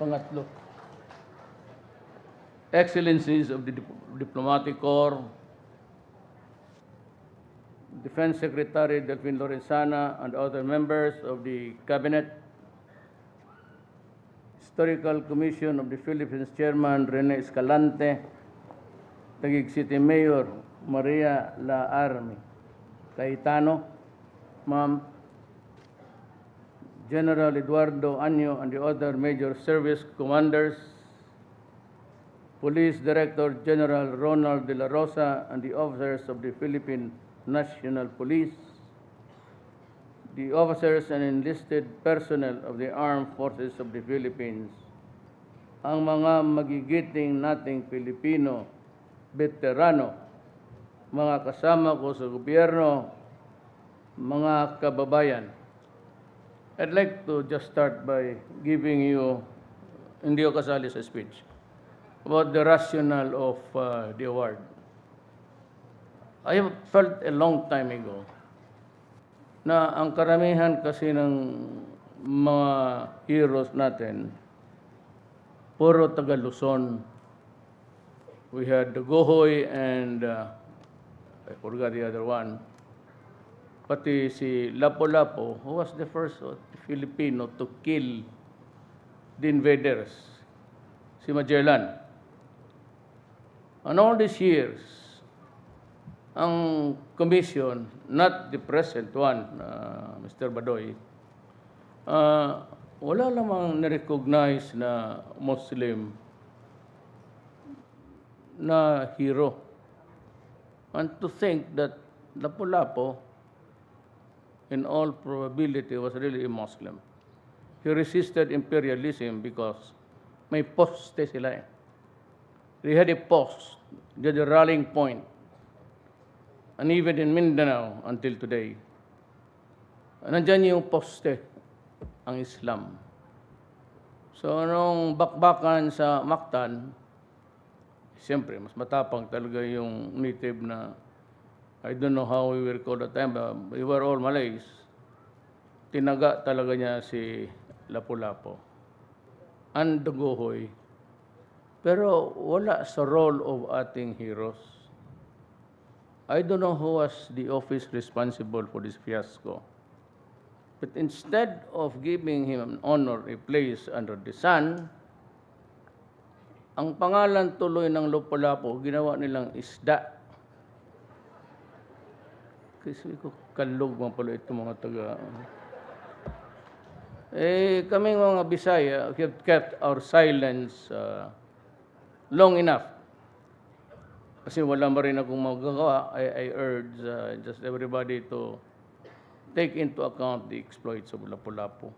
Pangatlo, Excellencies of the Dip- Diplomatic Corps, Defense Secretary Delphine Lorenzana and other members of the Cabinet, Historical Commission of the Philippines Chairman Rene Escalante, Taguig City Mayor Maria La Armi, Cayetano, Ma'am General Eduardo Año and the other major service commanders, Police Director General Ronald De La Rosa and the officers of the Philippine National Police, the officers and enlisted personnel of the Armed Forces of the Philippines, ang mga magigiting nating Pilipino, veterano, mga kasama ko sa gobyerno, mga kababayan. I'd like to just start by giving you, hindi sa speech, about the rationale of uh, the award. I have felt a long time ago na ang karamihan kasi ng mga heroes natin, puro taga Luzon. We had the Gohoy and uh, I forgot the other one. Pati si Lapu-Lapu, who was the first uh, Filipino to kill the invaders, si Magellan. And all these years, ang commission, not the present one, uh, Mr. Badoy, uh, wala lamang na-recognize na Muslim na hero. And to think that Lapu-Lapu, in all probability, was really a Muslim. He resisted imperialism because may poste sila eh. They had a post, they had a rallying point. And even in Mindanao until today, nandyan yung poste, ang Islam. So, nung bakbakan sa Mactan, siyempre, mas matapang talaga yung native na, I don't know how we were called at the time, but we were all Malays. Tinaga talaga niya si Lapu-Lapu. And Dugohoy. Pero wala sa role of ating heroes. I don't know who was the office responsible for this fiasco. But instead of giving him an honor, a place under the sun, ang pangalan tuloy ng Lapu-Lapu, ginawa nilang isda. Kasi ko kalog mga pala ito mga taga. Eh, kaming mga Bisaya have kept our silence uh, long enough. Kasi wala pa rin akong magagawa. I, I urge uh, just everybody to take into account the exploits of Lapu-Lapu.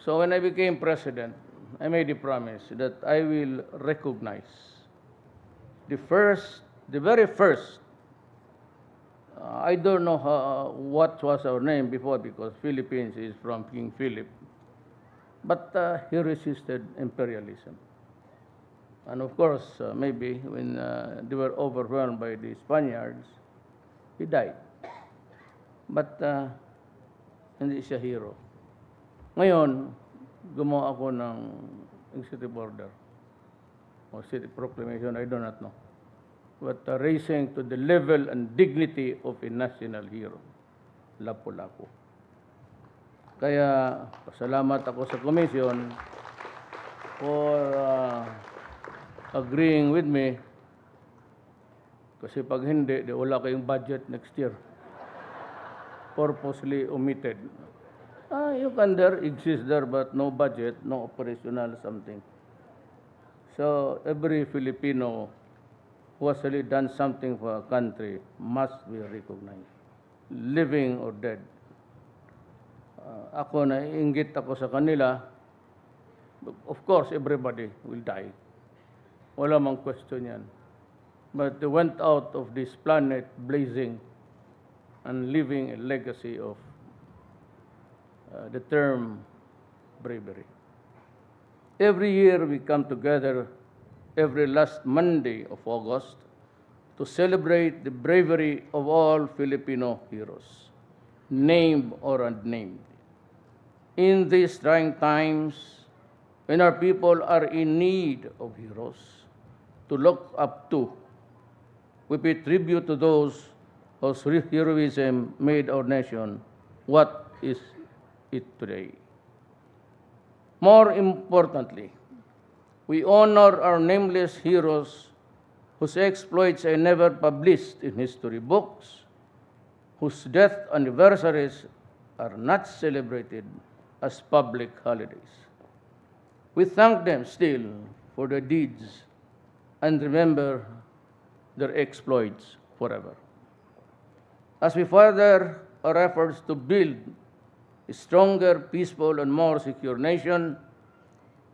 So when I became president, I made a promise that I will recognize the first, the very first, uh, I don't know how, what was our name before because Philippines is from King Philip, but uh, he resisted imperialism. And of course, uh, maybe when uh, they were overwhelmed by the Spaniards, he died. But uh, hindi siya hero. Ngayon, gumawa ako ng executive order or city proclamation, I do not know. But uh, raising to the level and dignity of a national hero, Lapu-Lapu. Kaya, pasalamat ako sa commission for uh, agreeing with me kasi pag hindi, di wala kayong budget next year. Purposely omitted. Ah, you can there, exist there, but no budget, no operational something. So, every Filipino who has really done something for a country must be recognized, living or dead. Ah, ako na inggit ako sa kanila. Of course, everybody will die. Wala mang question yan. But they went out of this planet blazing and leaving a legacy of uh, the term bravery. Every year we come together every last Monday of August to celebrate the bravery of all Filipino heroes, named or unnamed. In these trying times, when our people are in need of heroes to look up to. We pay tribute to those whose heroism made our nation what is it today. More importantly, we honor our nameless heroes whose exploits are never published in history books, whose death anniversaries are not celebrated as public holidays. We thank them still for their deeds and remember their exploits forever. As we further our efforts to build a stronger, peaceful, and more secure nation,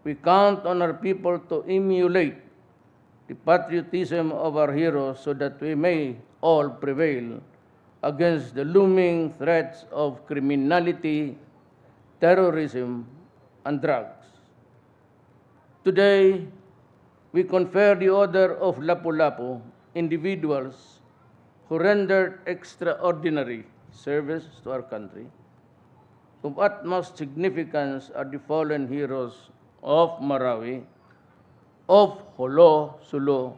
we count on our people to emulate the patriotism of our heroes so that we may all prevail against the looming threats of criminality, terrorism, and drugs. Today, we confer the Order of Lapu-Lapu individuals who rendered extraordinary service to our country. Of utmost significance are the fallen heroes of Marawi, of Holo, Sulu,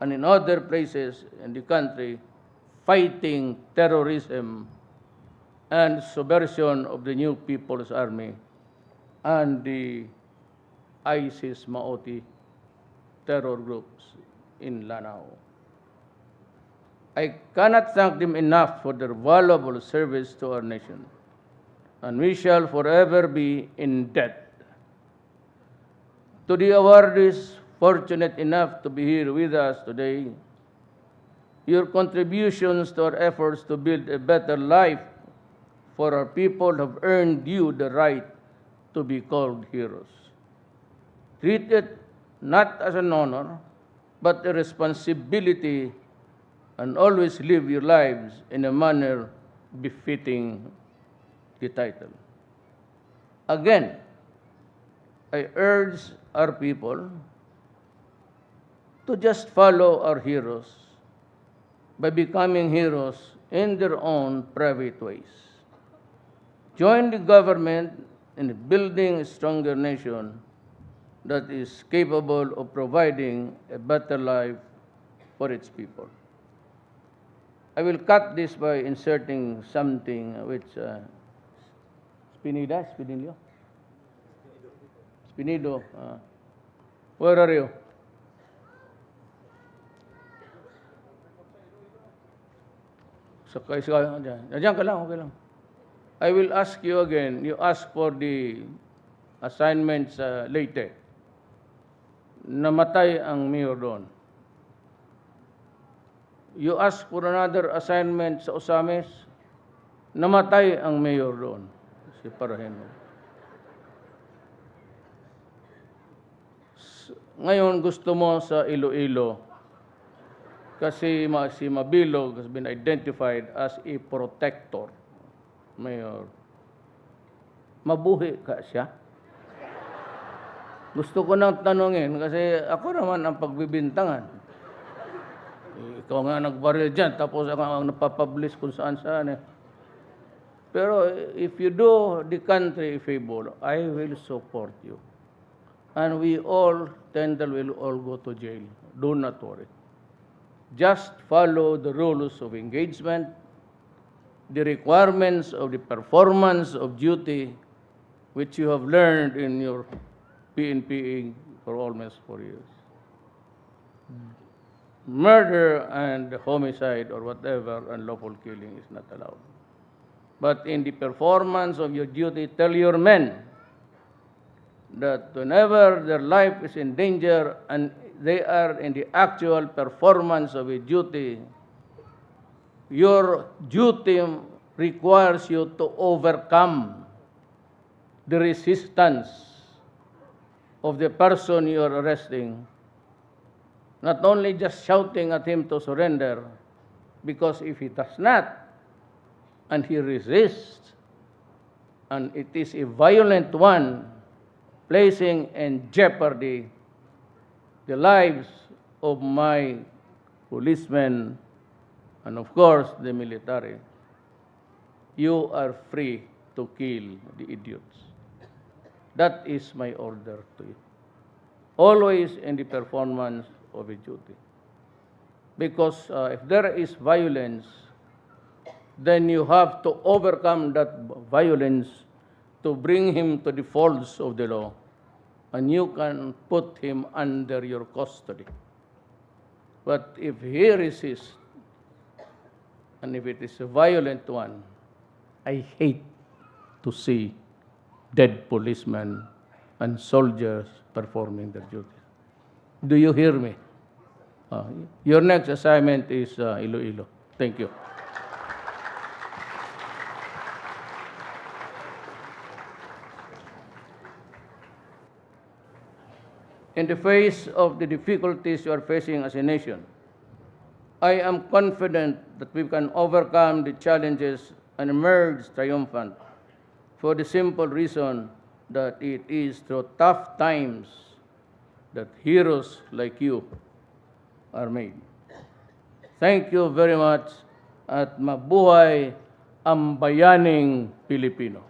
and in other places in the country fighting terrorism and subversion of the New People's Army and the ISIS Maoti terror groups in Lanao. I cannot thank them enough for their valuable service to our nation, and we shall forever be in debt to the awardees fortunate enough to be here with us today. Your contributions to our efforts to build a better life for our people have earned you the right to be called heroes. Treat it not as an honor, but a responsibility, and always live your lives in a manner befitting the title. Again, I urge our people to just follow our heroes by becoming heroes in their own private ways. Join the government in building a stronger nation that is capable of providing a better life for its people. I will cut this by inserting something which uh, Spinida, Spinilio? Spinido, uh, where are you? Sakay sa dyan. Diyan ka lang, okay lang. I will ask you again. You ask for the assignments uh, later. Namatay ang mayor doon. You ask for another assignment sa Osames. Namatay ang mayor doon. Si Paraheno. Ngayon gusto mo sa Iloilo kasi si Mabilog has been identified as a protector. Mayor. Mabuhi ka siya? Gusto ko nang tanungin kasi ako naman ang pagbibintangan. Ikaw nga nagbaril dyan, tapos ako ang napapublish kung saan saan eh. Pero if you do the country a favor, I will support you. And we all, Tendal will all go to jail. Do not worry. Just follow the rules of engagement, the requirements of the performance of duty, which you have learned in your PNPA for almost four years. Murder and homicide or whatever unlawful killing is not allowed. But in the performance of your duty, tell your men that whenever their life is in danger and they are in the actual performance of a duty, your duty requires you to overcome the resistance of the person you are arresting, not only just shouting at him to surrender, because if he does not, and he resists, and it is a violent one, placing in jeopardy the lives of my policemen and of course the military, you are free to kill the idiots. That is my order to you. Always in the performance of a duty. Because uh, if there is violence, then you have to overcome that violence to bring him to the folds of the law, and you can put him under your custody. But if he resists, and if it is a violent one, I hate to see dead policemen and soldiers performing their duties. Do you hear me? Uh, your next assignment is uh, Iloilo. Thank you. In the face of the difficulties you are facing as a nation, I am confident that we can overcome the challenges and emerge triumphant for the simple reason that it is through tough times that heroes like you are made. Thank you very much at mabuhay ang bayaning Pilipino.